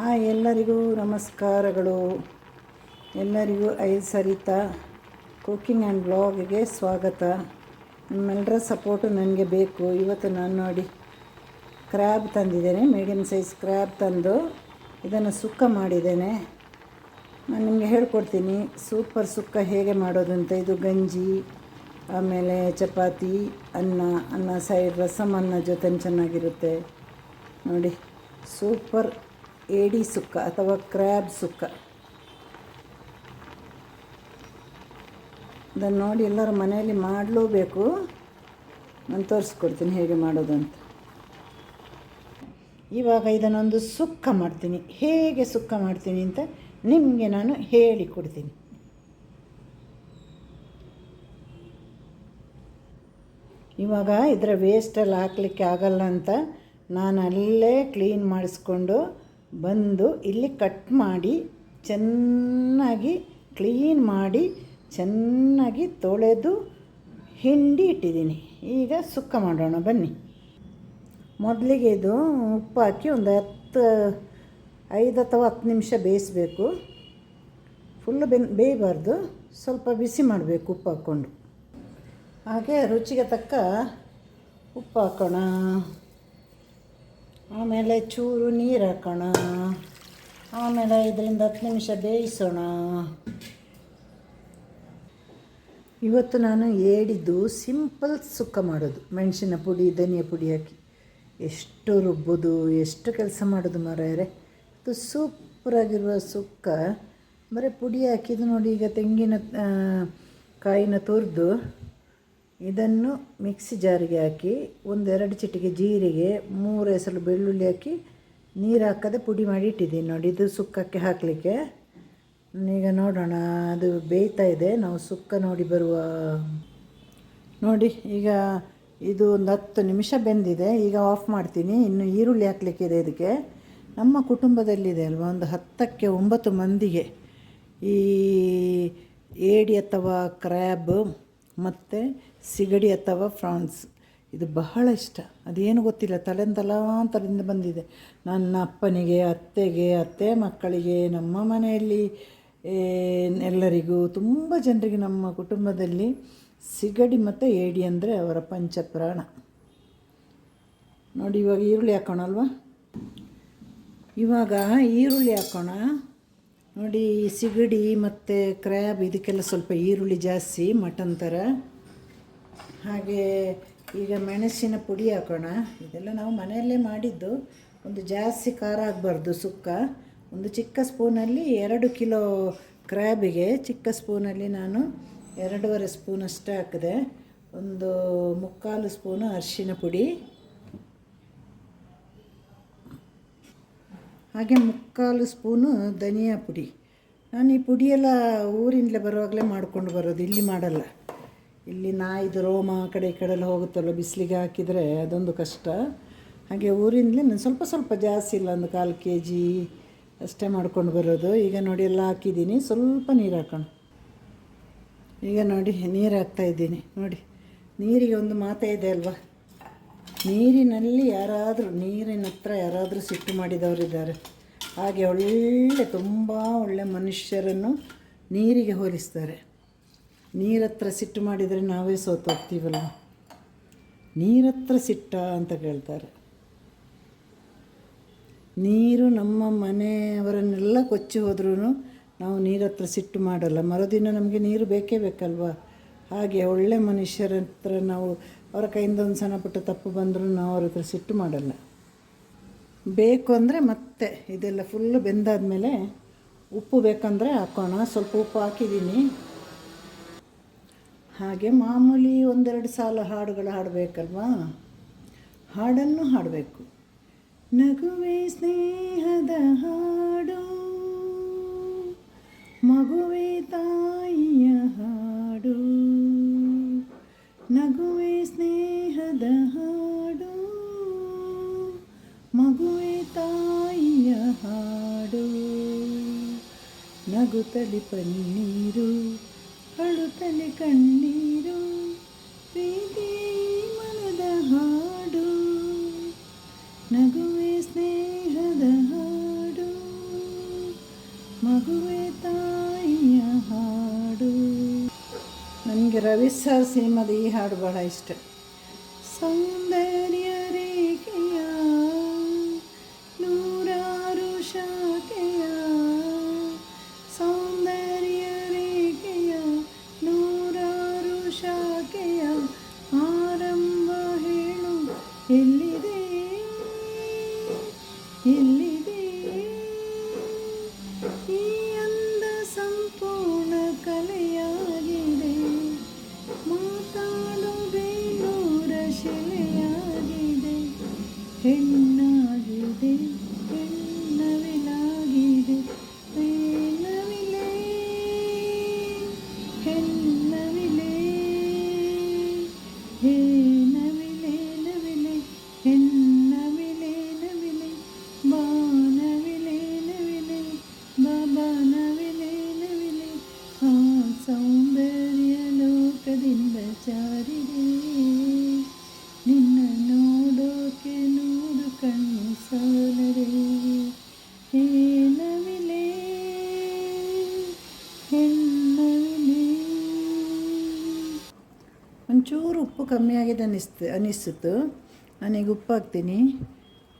Hi ಎಲ್ಲರಿಗೂ ನಮಸ್ಕಾರಗಳು. ಎಲ್ಲರಿಗೂ ಐದು ಸರಿತಾ ಕುಕ್ಕಿಂಗ್ ಆ್ಯಂಡ್ ಬ್ಲಾಗ್ಗೆ ಸ್ವಾಗತ. ನಿಮ್ಮೆಲ್ಲರ ಸಪೋರ್ಟು ನನಗೆ ಬೇಕು. ಇವತ್ತು ನಾನು ನೋಡಿ ಕ್ರ್ಯಾಬ್ ತಂದಿದ್ದೇನೆ ಮೀಡಿಯಮ್ ಸೈಜ್ ಕ್ರ್ಯಾಬ್ ತಂದು ಇದನ್ನು ಸುಕ್ಕ ಮಾಡಿದ್ದೇನೆ. ನಾನು ನಿಮಗೆ ಹೇಳ್ಕೊಡ್ತೀನಿ, ಸೂಪರ್ ಸುಕ್ಕ ಹೇಗೆ ಮಾಡೋದು ಅಂತ. ಇದು ಗಂಜಿ, ಆಮೇಲೆ ಚಪಾತಿ, ಅನ್ನ ಅನ್ನ ಸೈಡ್ ರಸಮ್ ಅನ್ನ ಜೊತೆ ಚೆನ್ನಾಗಿರುತ್ತೆ. ನೋಡಿ, ಸೂಪರ್ ಏಡಿ ಸುಕ್ಕ ಅಥವಾ ಕ್ರ್ಯಾಬ್ ಸುಕ್ಕ. ಇದನ್ನು ನೋಡಿ ಎಲ್ಲರ ಮನೆಯಲ್ಲಿ ಮಾಡಲೇಬೇಕು ನಾನು ತೋರಿಸ್ಕೊಡ್ತೀನಿ ಹೇಗೆ ಮಾಡೋದು ಅಂತ. ಇವಾಗ ಇದನ್ನೊಂದು ಸುಕ್ಕ ಮಾಡ್ತೀನಿ. ಹೇಗೆ ಸುಕ್ಕ ಮಾಡ್ತೀನಿ ಅಂತ ನಿಮಗೆ ನಾನು ಹೇಳಿಕೊಡ್ತೀನಿ ಇವಾಗ ಇದರ ವೇಸ್ಟಲ್ಲಿ ಹಾಕಲಿಕ್ಕೆ ಆಗಲ್ಲ ಅಂತ ನಾನು ಅಲ್ಲೇ ಕ್ಲೀನ್ ಮಾಡಿಸ್ಕೊಂಡು ಬಂದು ಇಲ್ಲಿ ಕಟ್ ಮಾಡಿ, ಚೆನ್ನಾಗಿ ಕ್ಲೀನ್ ಮಾಡಿ, ಚೆನ್ನಾಗಿ ತೊಳೆದು ಹಿಂಡಿ ಇಟ್ಟಿದ್ದೀನಿ. ಈಗ ಸುಕ್ಕ ಮಾಡೋಣ, ಬನ್ನಿ. ಮೊದಲಿಗೆ ಇದು ಉಪ್ಪು ಹಾಕಿ ಒಂದು ಹತ್ತು, ಐದು ಅಥವಾ ಹತ್ತು ನಿಮಿಷ ಬೇಯಿಸಬೇಕು. ಫುಲ್ಲು ಬೆನ್, ಬೇಯಬಾರ್ದು. ಸ್ವಲ್ಪ ಬಿಸಿ ಮಾಡಬೇಕು ಉಪ್ಪು ಹಾಕ್ಕೊಂಡು. ಹಾಗೆ ರುಚಿಗೆ ತಕ್ಕ ಉಪ್ಪು ಹಾಕೋಣ. ಆಮೇಲೆ ಚೂರು ನೀರು ಹಾಕೋಣ. ಆಮೇಲೆ ಇದರಿಂದ ಹತ್ತು ನಿಮಿಷ ಬೇಯಿಸೋಣ. ಇವತ್ತು ನಾನು ಹೇಳಿದ್ದು ಸಿಂಪಲ್ ಸುಕ್ಕ ಮಾಡೋದು. ಮೆಣಸಿನ ಪುಡಿ, ಧನಿಯ ಪುಡಿ ಹಾಕಿ. ಎಷ್ಟು ರುಬ್ಬೋದು, ಎಷ್ಟು ಕೆಲಸ ಮಾಡೋದು ಮರೆಯರೆ. ಅದು ಸೂಪರಾಗಿರುವ ಸುಕ್ಕ. ಬರೀ ಪುಡಿ ಹಾಕಿದ್ದು ನೋಡಿ ಈಗ ತೆಂಗಿನ ಕಾಯಿನ ತುರಿದು ಇದನ್ನು ಮಿಕ್ಸಿ ಜಾರಿಗೆ ಹಾಕಿ ಒಂದೆರಡು ಚಿಟಿಕೆ ಜೀರಿಗೆ, ಮೂರು ಹೆಸರು ಬೆಳ್ಳುಳ್ಳಿ ಹಾಕಿ ನೀರು ಹಾಕದೆ ಪುಡಿ ಮಾಡಿ ಇಟ್ಟಿದ್ದೀನಿ. ನೋಡಿ, ಇದು ಸುಕ್ಕಕ್ಕೆ ಹಾಕಲಿಕ್ಕೆ. ಈಗ ನೋಡೋಣ, ಅದು ಬೇಯ್ತಾ ಇದೆ. ನಾವು ಸುಕ್ಕ ನೋಡಿ ಬರುವ, ನೋಡಿ, ಈಗ ಇದು ಒಂದು ಹತ್ತು ನಿಮಿಷ ಬೆಂದಿದೆ. ಈಗ ಆಫ್ ಮಾಡ್ತೀನಿ. ಇನ್ನು ಈರುಳ್ಳಿ ಹಾಕಲಿಕ್ಕಿದೆ ಇದಕ್ಕೆ. ನಮ್ಮ ಕುಟುಂಬದಲ್ಲಿದೆ ಅಲ್ವಾ, ಒಂದು ಹತ್ತಕ್ಕೆ ಒಂಬತ್ತು ಮಂದಿಗೆ. ಈ ಏಡಿ ಅಥವಾ ಕ್ರ್ಯಾಬ್ ಮತ್ತು ಸಿಗಡಿ ಅಥವಾ ಫ್ರಾನ್ಸ್. ಇದು ಬಹಳ ಇಷ್ಟ. ಅದೇನು ಗೊತ್ತಿಲ್ಲ. ತಲೆಂತಲಾಂತರದಿಂದ ಬಂದಿದೆ. ನನ್ನ ಅಪ್ಪನಿಗೆ, ಅತ್ತೆಗೆ, ಅತ್ತೆ ಮಕ್ಕಳಿಗೆ, ನಮ್ಮ ಮನೆಯಲ್ಲಿ ಎಲ್ಲರಿಗೂ, ತುಂಬ ಜನರಿಗೆ ನಮ್ಮ ಕುಟುಂಬದಲ್ಲಿ ಸಿಗಡಿ ಮತ್ತು ಏಡಿ ಅಂದರೆ ಅವರ ಪಂಚಪ್ರಾಣ. ನೋಡಿ, ಇವಾಗ ಈರುಳ್ಳಿ ಹಾಕೋಣಲ್ವಾ ಇವಾಗ ಈರುಳ್ಳಿ ಹಾಕೋಣ. ನೋಡಿ ಸಿಗಡಿ ಮತ್ತು ಕ್ರ್ಯಾಬ್, ಇದಕ್ಕೆಲ್ಲ ಸ್ವಲ್ಪ ಈರುಳ್ಳಿ ಜಾಸ್ತಿ, ಮಟನ್ ಥರ ಹಾಗೆ ಈಗ ಮೆಣಸಿನ ಪುಡಿ ಹಾಕೋಣ. ಇದೆಲ್ಲ ನಾವು ಮನೆಯಲ್ಲೇ ಮಾಡಿದ್ದು. ಒಂದು ಜಾಸ್ತಿ ಖಾರ ಆಗಬಾರ್ದು ಸುಕ್ಕ. ಒಂದು ಚಿಕ್ಕ ಸ್ಪೂನಲ್ಲಿ ಎರಡು ಕಿಲೋ ಕ್ರ್ಯಾಬಿಗೆ ಚಿಕ್ಕ ಸ್ಪೂನಲ್ಲಿ ನಾನು ಎರಡೂವರೆ ಸ್ಪೂನ್ ಅಷ್ಟೇ ಹಾಕಿದೆ. ಒಂದು ಮುಕ್ಕಾಲು ಸ್ಪೂನು ಅರಿಶಿನ ಪುಡಿ. ಹಾಗೆ ಮುಕ್ಕಾಲು ಸ್ಪೂನು ಧನಿಯಾ ಪುಡಿ. ನಾನು ಈ ಪುಡಿಯೆಲ್ಲ ಊರಿಂದಲೇ ಬರುವಾಗಲೇ ಮಾಡ್ಕೊಂಡು ಬರೋದು. ಇಲ್ಲಿ ಮಾಡಲ್ಲ. ಇಲ್ಲಿ ನಾಯಿದು ರೋಮ ಆ ಕಡೆ ಈ ಕಡೆ ಎಲ್ಲ ಹೋಗುತ್ತಲ್ಲ ಬಿಸಿಲಿಗೆ ಹಾಕಿದರೆ ಅದೊಂದು ಕಷ್ಟ. ಹಾಗೆ ಊರಿಂದಲೇ ಸ್ವಲ್ಪ ಸ್ವಲ್ಪ ಜಾಸ್ತಿ ಇಲ್ಲ, ಒಂದು ಕಾಲು ಕೆ ಜಿ ಅಷ್ಟೇ ಮಾಡ್ಕೊಂಡು ಬರೋದು. ಈಗ ನೋಡಿ ಎಲ್ಲ ಹಾಕಿದ್ದೀನಿ, ಸ್ವಲ್ಪ ನೀರು ಹಾಕೋಣ. ಈಗ ನೋಡಿ ನೀರು ಹಾಕ್ತಾ ಇದ್ದೀನಿ, ನೋಡಿ. ನೀರಿಗೆ ಒಂದು ಮಾತೇ ಇದೆ ಅಲ್ವಾ? ನೀರಿನಲ್ಲಿ ಯಾರಾದರೂ, ನೀರಿನ ಹತ್ರ ಯಾರಾದರೂ ಸಿಟ್ಟು ಮಾಡಿದವರಿದ್ದಾರೆ ಹಾಗೆ ಒಳ್ಳೆ, ತುಂಬ ಒಳ್ಳೆ ಮನುಷ್ಯರನ್ನು ನೀರಿಗೆ ಹೋಲಿಸ್ತಾರೆ. ನೀರ ಹತ್ರ ಸಿಟ್ಟು ಮಾಡಿದರೆ ನಾವೇ ಸೋತೋಗ್ತೀವಲ್ಲ? ನೀರತ್ರ ಸಿಟ್ಟ ಅಂತ ಕೇಳ್ತಾರೆ. ನೀರು ನಮ್ಮ ಮನೆಯವರನ್ನೆಲ್ಲ ಕೊಚ್ಚಿ ಹೋದ್ರೂ ನಾವು ನೀರತ್ರ ಸಿಟ್ಟು ಮಾಡಲ್ಲ. ಮರುದಿನ ನಮಗೆ ನೀರು ಬೇಕೇ ಬೇಕಲ್ವಾ? ಹಾಗೆ ಒಳ್ಳೆ ಮನುಷ್ಯರ ಹತ್ರ ನಾವು ಅವರ ಕೈಯಿಂದ ಒಂದು ಸಣ್ಣ ಪುಟ್ಟ ತಪ್ಪು ಬಂದರೂ ನಾವು ಅವ್ರ ಹತ್ರ ಸಿಟ್ಟು ಮಾಡಲ್ಲ. ಬೇಕು ಅಂದರೆ ಮತ್ತೆ ಇದೆಲ್ಲ ಫುಲ್ಲು ಬೆಂದಾದಮೇಲೆ ಉಪ್ಪು ಬೇಕಂದರೆ ಹಾಕೋಣ. ಸ್ವಲ್ಪ ಉಪ್ಪು ಹಾಕಿದ್ದೀನಿ. ಹಾಗೆ ಮಾಮೂಲಿ ಒಂದೆರಡು ಸಾಲ ಹಾಡುಗಳು ಹಾಡಬೇಕಲ್ವಾ? ಹಾಡನ್ನು ಹಾಡಬೇಕು. ನಗುವೆ ಸ್ನೇಹದ ಹಾಡು, ಮಗುವೆ ತಾಯಿಯ ಹಾಡು, ನಗುವೆ ಸ್ನೇಹದ ಹಾಡು, ಮಗುವೆ ತಾಯಿಯ ಹಾಡು. ನಗು ತಲಿಪ ಪನ್ನೀರು ಅಳುತ್ತಲಿ ಕಣ್ಣೀರು, ಪ್ರೀತಿ ಮನದ ಹಾಡು, ನಗುವೆ ಸ್ನೇಹದ ಹಾಡು, ಮಗುವೆ ತಾಯಿಯ ಹಾಡು. ನನಗೆ ರವಿ ಸರ್ ಸಿನಿಮಾದ ಈ ಹಾಡು ಬಹಳ ಇಷ್ಟ. ಕಮ್ಮಿ ಆಗಿದೆ ಅನ್ನಿಸ್ತು ಅನ್ನಿಸ್ತು ನಾನೀಗ ಉಪ್ಪು ಹಾಕ್ತೀನಿ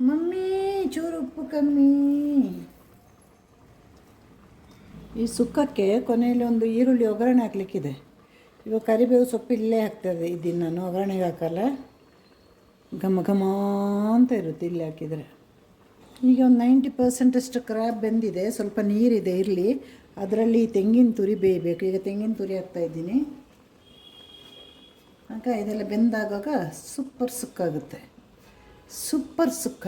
ಮಮ್ಮಿ, ಚೂರು ಉಪ್ಪು ಕಮ್ಮಿ. ಈ ಸುಕ್ಕಕ್ಕೆ ಕೊನೆಯಲ್ಲಿ ಒಂದು ಈರುಳ್ಳಿ ಒಗ್ಗರಣೆ ಹಾಕ್ಲಿಕ್ಕಿದೆ. ಇವಾಗ ಕರಿಬೇವು ಸೊಪ್ಪು ಇಲ್ಲೇ ಹಾಕ್ತದೆ ಇದನ್ನು ನಾನು, ಒಗ್ಗರಣೆಗೆ ಹಾಕಲ್ಲ. ಘಮ ಘಮ ಅಂತ ಇರುತ್ತೆ ಇಲ್ಲಿ ಹಾಕಿದರೆ. ಈಗ ಒಂದು ನೈಂಟಿ ಪರ್ಸೆಂಟಷ್ಟು ಕ್ರ್ಯಾಬ್ ಬೆಂದಿದೆ, ಸ್ವಲ್ಪ ನೀರಿದೆ, ಇರಲಿ. ಅದರಲ್ಲಿ ತೆಂಗಿನ ತುರಿ ಬೇಯಬೇಕು. ಈಗ ತೆಂಗಿನ ತುರಿ ಹಾಕ್ತಾ ಇದ್ದೀನಿ ಆಗ ಇದೆಲ್ಲ ಬೆಂದಾಗ ಸೂಪರ್ ಸುಕ್ಕಾಗುತ್ತೆ ಸೂಪರ್ ಸುಕ್ಕ.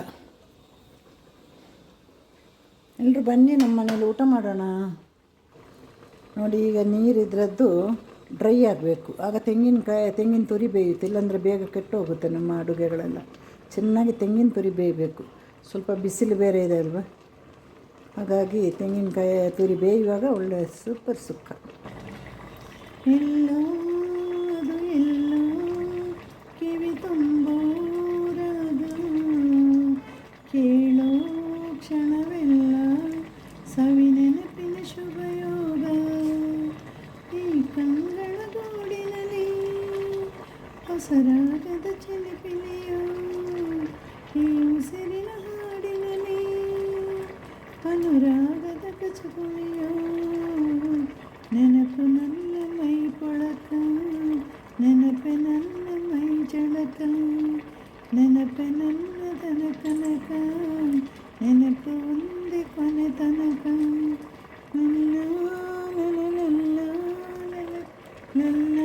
ಎಲ್ಲರೂ ಬನ್ನಿ ನಮ್ಮ ಮನೇಲಿ ಊಟ ಮಾಡೋಣ. ನೋಡಿ, ಈಗ ನೀರಿದ್ರದ್ದು ಡ್ರೈ ಆಗಬೇಕು. ಆಗ ತೆಂಗಿನಕಾಯಿ ತೆಂಗಿನ ತುರಿ ಬೇಯುತ್ತೆ. ಇಲ್ಲಾಂದರೆ ಬೇಗ ಕೆಟ್ಟು ಹೋಗುತ್ತೆ ನಮ್ಮ ಅಡುಗೆಗಳೆಲ್ಲ. ಚೆನ್ನಾಗಿ ತೆಂಗಿನ ತುರಿ ಬೇಯಬೇಕು. ಸ್ವಲ್ಪ ಬಿಸಿಲು ಬೇರೆ ಇದೆ ಅಲ್ವಾ? ಹಾಗಾಗಿ ತೆಂಗಿನಕಾಯಿ ತುರಿ ಬೇಯುವಾಗ ಒಳ್ಳೆ ಸೂಪರ್ ಸುಕ್ಕ. ಎಲ್ಲೋ ಕೇಳೋ ಕ್ಷಣವೆಲ್ಲ ಸವಿ ನೆನಪಿನ ಶುಭಯೋಗ ಈ ಕಂಗಳ ಗೂಡಿನಲ್ಲಿ ಹೊಸರಾಗದ ಚಿಲಿಪಿಲಿಯೋ ಈ ಉಸಿರಿನ ಹಾಡಿನಲ್ಲಿ ಅನುರಾಗದ ಕಚಗುಳಿಯೋ ನೆನಪು ನನ್ನ ಮೈ ಪೊಳಕ ನೆನಪೆ ನನ್ನ ಮೈ ಜಳಕ ನೆನಪೆ ನನ್ನ ತನಕ ನೆನಪು ಒಂದೇ ಕೊನೆ ತನಕ. ನನ್ನ ನನ್ನ ನನ್ನ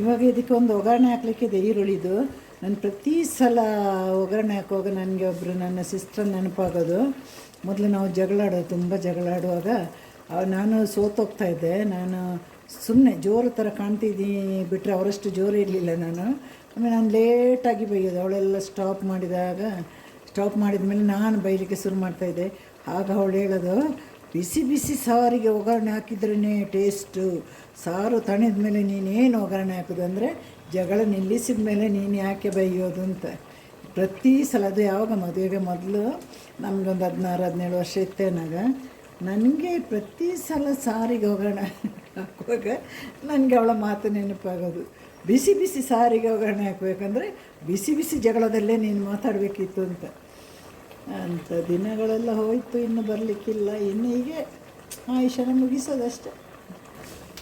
ಇವಾಗ ಇದಕ್ಕೆ ಒಂದು ಒಗ್ಗರಣೆ ಹಾಕ್ಲಿಕ್ಕಿದೆ, ಈರುಳ್ಳಿದು. ನಾನು ಪ್ರತಿ ಸಲ ಒಗ್ಗರಣೆ ಹಾಕುವಾಗ ನನಗೆ ಒಬ್ಬರು ನನ್ನ ಸಿಸ್ಟರ್ ನೆನಪಾಗೋದು. ಮೊದಲು ನಾವು ಜಗಳಾಡೋ, ತುಂಬ ಜಗಳಾಡುವಾಗ ನಾನು ಸೋತೋಗ್ತಾ ಇದ್ದೆ. ನಾನು ಸುಮ್ಮನೆ ಜೋರು ಥರ ಕಾಣ್ತಿದ್ದೀನಿ ಬಿಟ್ಟರೆ ಅವರಷ್ಟು ಜೋರು ಇರಲಿಲ್ಲ ನಾನು. ಆಮೇಲೆ ನಾನು ಲೇಟಾಗಿ ಬೈಯೋದು. ಅವಳೆಲ್ಲ ಸ್ಟಾಪ್ ಮಾಡಿದಾಗ ಸ್ಟಾಪ್ ಮಾಡಿದ ಮೇಲೆ ನಾನು ಬೈಲಿಕ್ಕೆ ಶುರು ಮಾಡ್ತಾಯಿದ್ದೆ ಆಗ ಅವಳು ಹೇಳೋದು, ಬಿಸಿ ಬಿಸಿ ಸಾರಿಗೆ ಒಗ್ಗರಣೆ ಹಾಕಿದ್ರೇ ಟೇಸ್ಟು ಸಾರು ತಣಿದ ಮೇಲೆ ನೀನೇನು ಒಗ್ಗರಣೆ ಹಾಕೋದು? ಅಂದರೆ, ಜಗಳ ನಿಲ್ಲಿಸಿದ ಮೇಲೆ ನೀನು ಯಾಕೆ ಬೈಯೋದು ಅಂತ. ಪ್ರತಿ ಸಲ ಅದು ಯಾವಾಗ ಮದುವೆಗೆ ಮೊದಲು ನಮಗೊಂದು ಹದಿನಾರು, ಹದಿನೇಳು ವರ್ಷ ಇತ್ತೇನಾಗ ನನಗೆ. ಪ್ರತಿ ಸಲ ಸಾರಿಗೆ ಒಗ್ಗರಣೆ ಹಾಕುವಾಗ ನನಗೆ ಅವಳ ಮಾತು ನೆನಪಾಗೋದು. ಬಿಸಿ ಬಿಸಿ ಸಾರಿಗೆ ಒಗ್ಗರಣೆ ಹಾಕಬೇಕಂದ್ರೆ ಬಿಸಿ ಬಿಸಿ ಜಗಳದಲ್ಲೇ ನೀನು ಮಾತಾಡಬೇಕಿತ್ತು ಅಂತ. ಅಂಥ ದಿನಗಳೆಲ್ಲ ಹೋಯಿತು, ಇನ್ನು ಬರಲಿಕ್ಕಿಲ್ಲ. ಇನ್ನು ಹೀಗೆ ಆಯುಷನ ಮುಗಿಸೋದಷ್ಟೆ.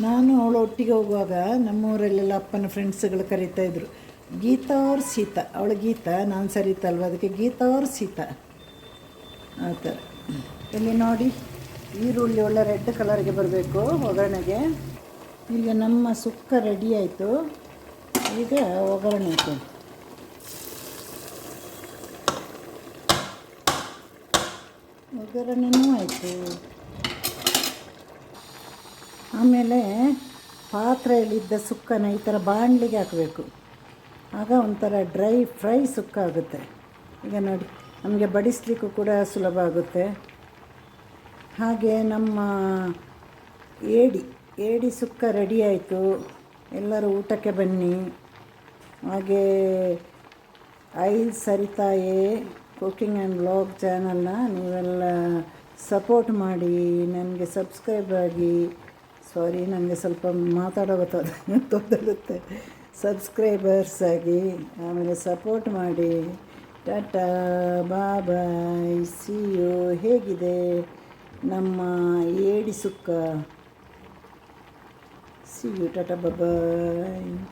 ನಾನು ಅವಳು ಒಟ್ಟಿಗೆ ಹೋಗುವಾಗ ನಮ್ಮೂರಲ್ಲೆಲ್ಲ ಅಪ್ಪನ ಫ್ರೆಂಡ್ಸ್ಗಳು ಕರೀತಾ ಇದ್ರು. ಗೀತಾ ಅವ್ರ ಸೀತಾ. ಅವಳು ಗೀತಾ, ನಾನು ಸರಿತಲ್ವ? ಅದಕ್ಕೆ ಗೀತಾ ಅವ್ರ ಸೀತಾ. ಆ ಥರ. ಇಲ್ಲಿ ನೋಡಿ, ಈರುಳ್ಳಿ ಒಳ್ಳೆ ರೆಡ್ ಕಲರ್ಗೆ ಬರಬೇಕು ಒಗ್ಗರಣೆಗೆ. ಈಗ ನಮ್ಮ ಸುಕ್ಕ ರೆಡಿ ಆಯಿತು. ಈಗ ಒಗ್ಗರಣೆ ಒಗ್ಗರಣೆನೂ ಆಯಿತು. ಆಮೇಲೆ ಪಾತ್ರೆಯಲ್ಲಿದ್ದ ಸುಕ್ಕನ ಈ ಥರ ಬಾಣಲಿಗೆ ಹಾಕಬೇಕು. ಆಗ ಒಂಥರ ಡ್ರೈ ಫ್ರೈ ಸುಕ್ಕ ಆಗುತ್ತೆ. ಈಗ ನೋಡಿ, ನಮಗೆ ಬಡಿಸ್ಲಿಕ್ಕೂ ಕೂಡ ಸುಲಭ ಆಗುತ್ತೆ. ಹಾಗೆ ನಮ್ಮ ಏಡಿ ಏಡಿ ಸುಕ್ಕ ರೆಡಿ ಆಯಿತು. ಎಲ್ಲರೂ ಊಟಕ್ಕೆ ಬನ್ನಿ. ಹಾಗೆ ಐ ಸರಿತಾಯೇ ಕುಕಿಂಗ್ ಆ್ಯಂಡ್ ಬ್ಲಾಗ್ ಚಾನಲ್ನ ನೀವೆಲ್ಲ ಸಪೋರ್ಟ್ ಮಾಡಿ, ನನಗೆ ಸಬ್ಸ್ಕ್ರೈಬ್ ಆಗಿ. ಸಾರಿ, ನನಗೆ ಸ್ವಲ್ಪ ಮಾತಾಡೋ ತೊಂದರುತ್ತೆ ಸಬ್ಸ್ಕ್ರೈಬರ್ಸ್ ಆಗಿ ಆಮೇಲೆ ಸಪೋರ್ಟ್ ಮಾಡಿ. ಟಾಟಾ ಬಾಬಾಯ್ ಸಿ ಯು ಹೇಗಿದೆ ನಮ್ಮ ಏಡಿ ಸುಕ್ಕ? See you tata bye